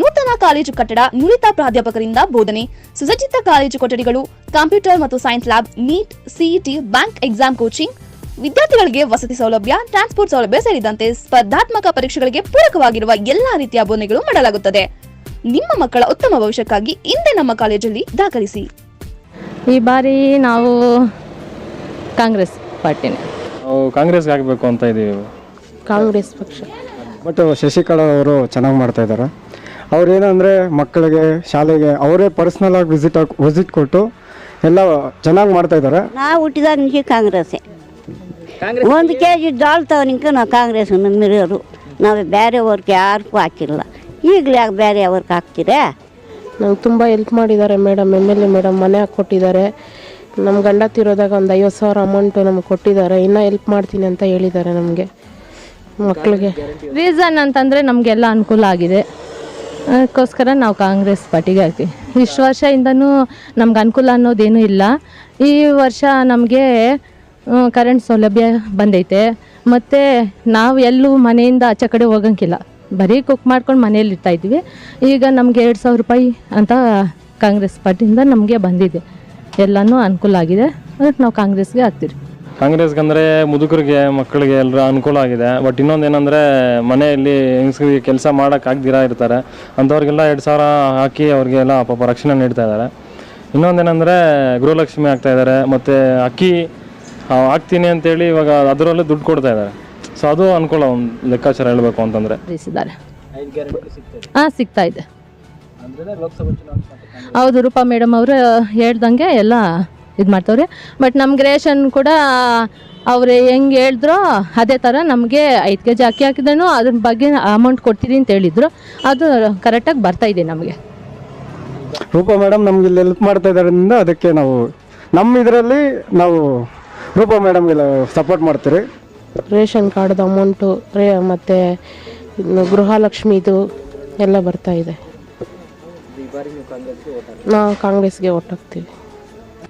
ನೂತನ ಕಾಲೇಜು ಕಟ್ಟಡ ನುರಿತ ಪ್ರಾಧ್ಯಾಪಕರಿಂದ ಬೋಧನೆ. ಸುಸಜ್ಜಿತ ಕಾಲೇಜು ಕೊಠಡಿಗಳು ಕಂಪ್ಯೂಟರ್ ಮತ್ತು science lab NEET CET bank exam coaching. ವಿದ್ಯಾರ್ಥಿಗಳಿಗೆ ವಸತಿ ಸೌಲಭ್ಯ ಟ್ರಾನ್ಸ್ಪೋರ್ಟ್ ಸೌಲಭ್ಯ ಸೇರಿದಂತೆ ಸ್ಪರ್ಧಾತ್ಮಕ ಪರೀಕ್ಷೆಗಳಿಗೆ ಪೂರಕವಾಗಿರುವ ಎಲ್ಲಾ ರೀತಿಯ ಬೋಧನೆಗಳು ಮಾಡಲಾಗುತ್ತದೆ. ನಿಮ್ಮ ಮಕ್ಕಳ ಉತ್ತಮ ಭವಿಷ್ಯಕ್ಕಾಗಿ ಇಂದೇ ನಮ್ಮ ಕಾಲೇಜಲ್ಲಿ ದಾಖಲಿಸಿ. ಈ ಬಾರಿ ನಾವು ಕಾಂಗ್ರೆಸ್ ಪಾರ್ಟಿನೇ. ನಾವು ಕಾಂಗ್ರೆಸ್ಗೆ ಆಗಬೇಕು ಅಂತ ಇದ್ದೀವಿ ಕಾಂಗ್ರೆಸ್ ಪಕ್ಷ. ಬಟ್ ಶಶಿಕಲಾ ಅವರು ಚೆನ್ನಾಗಿ ಮಾಡ್ತಾ ಇದ್ದಾರೆ. ಅವ್ರು ಏನಂದರೆ ಮಕ್ಕಳಿಗೆ ಶಾಲೆಗೆ ಅವರೇ ಪರ್ಸ್ನಲ್ ಆಗಿ ವಿಸಿಟ್ ವಿಸಿಟ್ ಕೊಟ್ಟು ಎಲ್ಲ ಚೆನ್ನಾಗಿ ಮಾಡ್ತಾ ಇದ್ದಾರೆ. ನಾವು ಹುಟ್ಟಿದಾಗ ನಿಮಗೆ ಕಾಂಗ್ರೆಸ್ಸೇ. ಒಂದು ಕೆ ಜಿ ಜೋಳ ತಗೊನಿಕ ನಾವು ಕಾಂಗ್ರೆಸ್ ನಮ್ಮಿರೋರು ನಾವು ಬೇರೆ ಅವ್ರಿಗೆ ಯಾರಿಗೂ ಹಾಕಿಲ್ಲ. ಈಗಲೇ ಯಾಕೆ ಬೇರೆ ಅವ್ರಿಗೆ ಹಾಕ್ತೀರಾ? ನಾವು ತುಂಬ ಹೆಲ್ಪ್ ಮಾಡಿದ್ದಾರೆ madam M L A madam ಮನೆ ಹಾಕ್ಕೊಟ್ಟಿದ್ದಾರೆ ನಮ್ಮ ಗಂಡ ತಿರೋದಾಗ ಒಂದು ಐವತ್ತು ಸಾವಿರ ಅಮೌಂಟು ನಮ್ಗೆ ಕೊಟ್ಟಿದ್ದಾರೆ. ಇನ್ನೂ ಹೆಲ್ಪ್ ಮಾಡ್ತೀನಿ ಅಂತ ಹೇಳಿದ್ದಾರೆ ನಮಗೆ. ಮಕ್ಕಳಿಗೆ ರೀಸನ್ ಅಂತಂದರೆ ನಮಗೆಲ್ಲ ಅನುಕೂಲ ಆಗಿದೆ. ಅದಕ್ಕೋಸ್ಕರ ನಾವು ಕಾಂಗ್ರೆಸ್ ಪಾರ್ಟಿಗೆ ಹಾಕ್ತೀವಿ ಇಷ್ಟು ವರ್ಷದಿಂದನೂ ನಮ್ಗೆ ಅನುಕೂಲ ಅನ್ನೋದೇನೂ ಇಲ್ಲ. ಈ ವರ್ಷ ನಮಗೆ ಕರೆಂಟ್ ಸೌಲಭ್ಯ ಬಂದೈತೆ. ಮತ್ತು ನಾವು ಎಲ್ಲೂ ಮನೆಯಿಂದ ಆಚೆ ಕಡೆ ಹೋಗಂಗಿಲ್ಲ. ಬರೀ ಕುಕ್ ಮಾಡ್ಕೊಂಡು ಮನೇಲಿ ಇರ್ತಾ ಇದ್ವಿ. ಈಗ ನಮಗೆ ಎರಡು ಸಾವಿರ ರೂಪಾಯಿ ಅಂತ ಕಾಂಗ್ರೆಸ್ ಪಾರ್ಟಿಯಿಂದ ನಮಗೆ ಬಂದಿದೆ. ಎಲ್ಲನೂ ಅನುಕೂಲ ಆಗಿದೆ. ಅದಕ್ಕೆ ನಾವು ಕಾಂಗ್ರೆಸ್ಗೆ ಹಾಕ್ತೀವಿ. ಕಾಂಗ್ರೆಸ್ಗೆ ಅಂದರೆ ಮುದುಕರಿಗೆ ಮಕ್ಕಳಿಗೆ ಎಲ್ಲರ ಅನುಕೂಲ ಆಗಿದೆ. ಬಟ್ ಇನ್ನೊಂದು ಏನಂದರೆ ಮನೆಯಲ್ಲಿ ಹೆಂಗಸ್ರಿಗೆ ಕೆಲಸ ಮಾಡೋಕ್ಕಾಗ್ದಿರಾ ಇರ್ತಾರೆ. ಅಂಥವ್ರಿಗೆಲ್ಲ ಎರಡು ಸಾವಿರ ಹಾಕಿ ಅವ್ರಿಗೆಲ್ಲ ಪಾಪ ರಕ್ಷಣೆ ನೀಡ್ತಾ ಇದ್ದಾರೆ ಇನ್ನೊಂದೇನೆಂದರೆ ಗೃಹಲಕ್ಷ್ಮಿ ಆಗ್ತಾ ಇದ್ದಾರೆ ಮತ್ತು ಅಕ್ಕಿ ಆಗ್ತೀನಿ ಹಾಕ್ತೀನಿ ಅಂತೇಳಿ ಇವಾಗ ಅದರಲ್ಲೇ ದುಡ್ಡು ಕೊಡ್ತಾ ಇದ್ದಾರೆ ಸೊ ಅದು ಅನುಕೂಲ ಒಂದು ಲೆಕ್ಕಾಚಾರ ಹೇಳಬೇಕು ಅಂತಂದರೆ. ಹಾಂ ಸಿಗ್ತಾ ಇದೆ. ಹೌದು ರೂಪಾ ಮೇಡಮ್ ಅವರು ಹೇಳ್ದಂಗೆ ಎಲ್ಲ ಇದು ಮಾಡ್ತವ್ರೆ. ಬಟ್ ನಮ್ಮ ರೇಷನ್ ಕೂಡ ಅವ್ರು ಹೆಂಗೆ ಹೇಳಿದ್ರು ಅದೇ ಥರ ನಮಗೆ ಐದು ಕೆ ಜಿ ಅಕ್ಕಿ ಹಾಕಿದನು ಅದ್ರ ಬಗ್ಗೆ ಅಮೌಂಟ್ ಕೊಡ್ತೀರಿ ಅಂತ ಹೇಳಿದ್ರು. ಅದು ಕರೆಕ್ಟಾಗಿ ಬರ್ತಾ ಇದೆ ನಮಗೆ. ರೂಪಾ ಮೇಡಮ್ ನಮ್ಗೆ ಇಲ್ಲಿ ಹೆಲ್ಪ್ ಮಾಡ್ತಾ ಇದ್ದಾರಿಂದ ಅದಕ್ಕೆ ನಾವು ನಮ್ಮ ಇದರಲ್ಲಿ ನಾವು ರೂಪಾ ಇಲ್ಲ ಸಪೋರ್ಟ್ ಮಾಡ್ತೀರಿ. ರೇಷನ್ ಕಾರ್ಡ್ದು ಅಮೌಂಟು ರೇ ಮತ್ತು ಇನ್ನು ಗೃಹಲಕ್ಷ್ಮಿದು ಎಲ್ಲ ಬರ್ತಾ ಇದೆ. ನಾವು ಕಾಂಗ್ರೆಸ್ಗೆ ಓಟ್ ಹಾಕ್ತೀವಿ.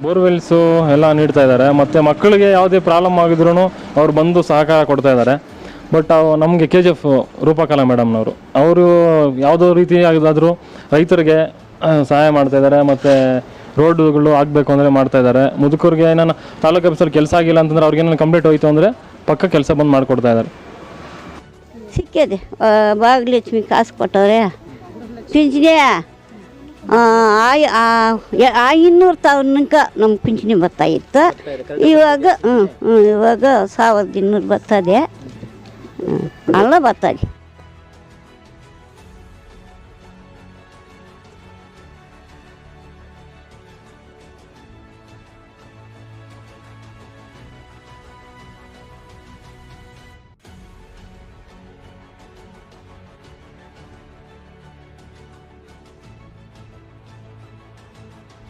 ಬೋರ್ವೆಲ್ಸು ಎಲ್ಲ ನೀಡ್ತಾ ಇದ್ದಾರೆ. ಮತ್ತು ಮಕ್ಕಳಿಗೆ ಯಾವುದೇ ಪ್ರಾಬ್ಲಮ್ ಆಗಿದ್ರೂ ಅವ್ರು ಬಂದು ಸಹಕಾರ ಕೊಡ್ತಾ ಇದ್ದಾರೆ. ಬಟ್ ಅವು ನಮಗೆ ಕೆ ಜಿ ಎಫ್ ರೂಪಕಲಾ ಮೇಡಮ್ನವರು ಅವರು ಯಾವುದೋ ರೀತಿ ಆಗಿದಾದರೂ ರೈತರಿಗೆ ಸಹಾಯ ಮಾಡ್ತಾ ಇದ್ದಾರೆ. ಮತ್ತು ರೋಡ್ಗಳು ಆಗಬೇಕು ಅಂದರೆ ಮಾಡ್ತಾ ಇದ್ದಾರೆ. ಮುದುಕರಿಗೆ ಏನಾನ ತಾಲೂಕು ಆಫೀಸಲ್ಲಿ ಕೆಲಸ ಆಗಿಲ್ಲ ಅಂತಂದ್ರೆ ಅವ್ರಿಗೆ ಕಂಪ್ಲೀಟ್ ಹೋಯ್ತು ಅಂದರೆ ಪಕ್ಕ ಕೆಲಸ ಬಂದು ಮಾಡಿಕೊಡ್ತಾ ಇದ್ದಾರೆ. ಸಿಕ್ಕಿದೆ. ಭಾಗ್ಯಲಕ್ಷ್ಮಿ ಕಾಸು ಕೊಟ್ಟವ್ರೆ. ಪಿಂಚಣಿ ಆ ಇನ್ನೂರು ತನಕ ನಮ್ಮ ಪಿಂಚಣಿ ಬರ್ತಾ ಇತ್ತು. ಇವಾಗ ಹ್ಞೂ ಹ್ಞೂ ಇವಾಗ ಸಾವಿರದ ಇನ್ನೂರು ಬರ್ತದೆ. ಅಲ್ಲ ಬರ್ತದೆ.